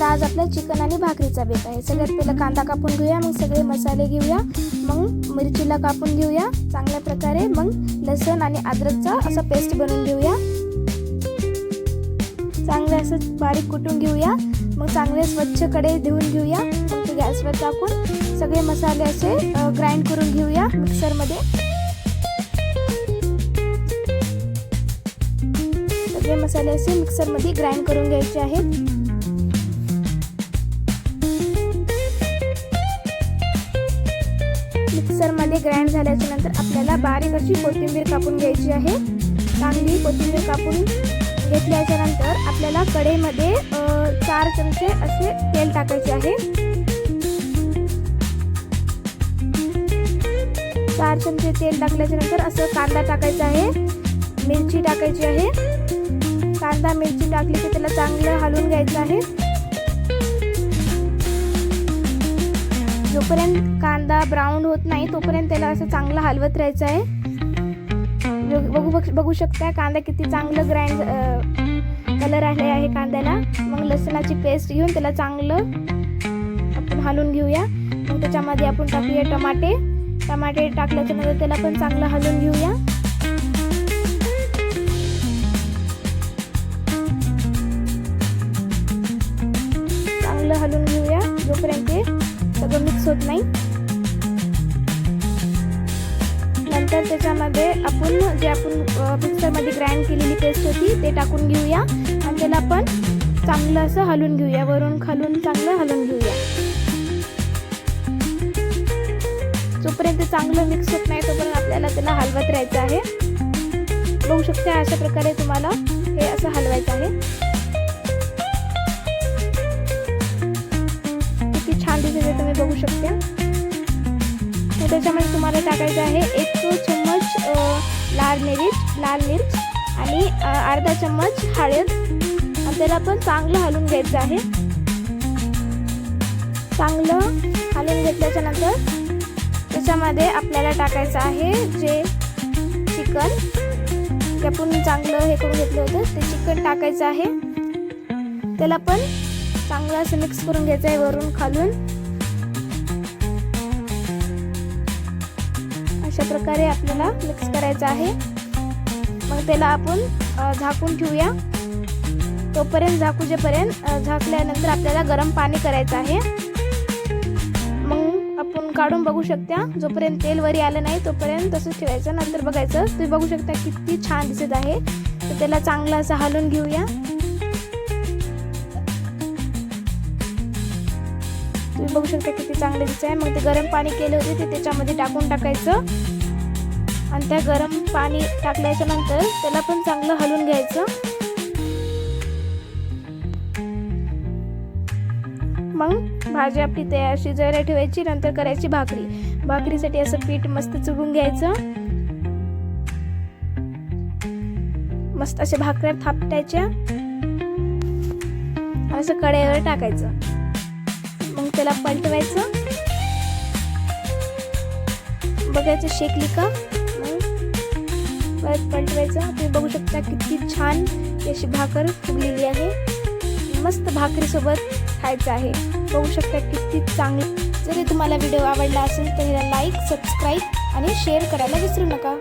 तर आज आपल्या चिकन आणि भाकरीचा बेत आहे. सगळ्यात पहिलं कांदा कापून घेऊया मग सगळे मसाले घेऊया मग मिरचीला कापून घेऊया चांगल्या प्रकारे मग लसण आणि अद्रकचा असा पेस्ट बनवून घेऊया. चांगलं असं बारीक कुटून घेऊया मग चांगले स्वच्छकडे धुवून घेऊया मग ते गॅसवर टाकून सगळे मसाले असे ग्राइंड करून घेऊया मिक्सरमध्ये. सगळे मसाले असे मिक्सरमध्ये ग्राइंड करून घ्यायचे आहेत. मिक्सरमध्ये ग्राइंड झाल्याच्यानंतर आपल्याला बारीक अशी कोथिंबीर कापून घ्यायची आहे. चांगली कोथिंबीर कापून घेतल्याच्या नंतर आपल्याला कढईमध्ये चार चमचे असे तेल टाकायचे आहे. चार चमचे तेल टाकल्याच्या नंतर असं कांदा टाकायचा आहे. मिरची टाकायची आहे. कांदा मिरची टाकली की त्याला चांगलं हलवून घ्यायचं आहे. जोपर्यंत कांदा ब्राऊन होत नाही तोपर्यंत त्याला असं चांगलं हलवत राहायचं आहे. बघू बघू शकता कांदा किती चांगलं ग्राइंड कलर आले आहे कांद्याला. मग लसणाची पेस्ट घेऊन त्याला चांगलं आपण हलवून घेऊया. मग त्याच्यामध्ये आपण टाकूया टमाटे. टमाटे टाकल्याच्या नंतर त्याला पण चांगलं हलवून घेऊया. चांगलं हलवून घेऊया जोपर्यंत ते सगळं मिक्स होत नाही. नंतर त्याच्यामध्ये आपण जे आपण मिक्सरमध्ये ग्राइंड केलेली पेस्ट होती ते टाकून घेऊया. आणि त्याला आपण चांगलं असं हलवून घेऊया. वरून खालून चांगलं हलवून घेऊया. जोपर्यंत चांगलं मिक्स होत नाही तोपर्यंत आपल्याला त्याला हलवत राहायचं आहे. बघू शकता अशा प्रकारे तुम्हाला हे असं हलवायचं आहे. त्याच्यामध्ये तुम्हाला टाकायचं आहे एक चम्मच लाल मिरीच लाल मिर्च आणि अर्धा चम्मच हळद. त्याला पण चांगलं हलवून घ्यायचं आहे. चांगलं हलवून घेतल्याच्या नंतर त्याच्यामध्ये आपल्याला टाकायचं आहे जे चिकन. ते आपण चांगलं हे करून घेतलं होतं ते चिकन टाकायचं आहे. त्याला पण चांगलं असं मिक्स करून घ्यायचं आहे वरून खालून. अशा प्रकारे आपल्याला मिक्स करायचं आहे. मग त्याला आपण झाकून ठेवूया. तोपर्यंत झाकूजेपर्यंत झाकल्यानंतर आपल्याला गरम पाणी करायचं आहे. मग आपण काढून बघू शकता जोपर्यंत तेल वरी आलं नाही तोपर्यंत तसंच ठेवायचं. नंतर बघायचं तुम्ही बघू शकता किती छान दिसत आहे. तर त्याला चांगलं असं हलून घेऊया. तुम्ही बघू शकता किती चांगले दिसत आहे. मग ते गरम पाणी केले होते ते त्याच्यामध्ये टाकून टाकायचं. आणि त्या गरम पाणी टाकल्याच्या नंतर त्याला पण चांगलं हलवून घ्यायचं. मग भाजी आपली तयार शिजायला ठेवायची नंतर करायची भाकरी. भाकरीसाठी असं पीठ मस्त चुकून घ्यायचं. मस्त अशा भाकऱ्या थापटायच्या. असं कढईवर टाकायचं. मग त्याला पलटवायचं. बघायचं शेकली का परत पलटवायचं. तुम्ही बघू शकता किती छान अशी भाकर फुगलेली आहे. मस्त भाकरीसोबत खायचं आहे. बघू शकता किती चांगली. जरी तुम्हाला व्हिडिओ आवडला असेल तर ह्याला लाईक सबस्क्राईब आणि शेअर करायला विसरू नका.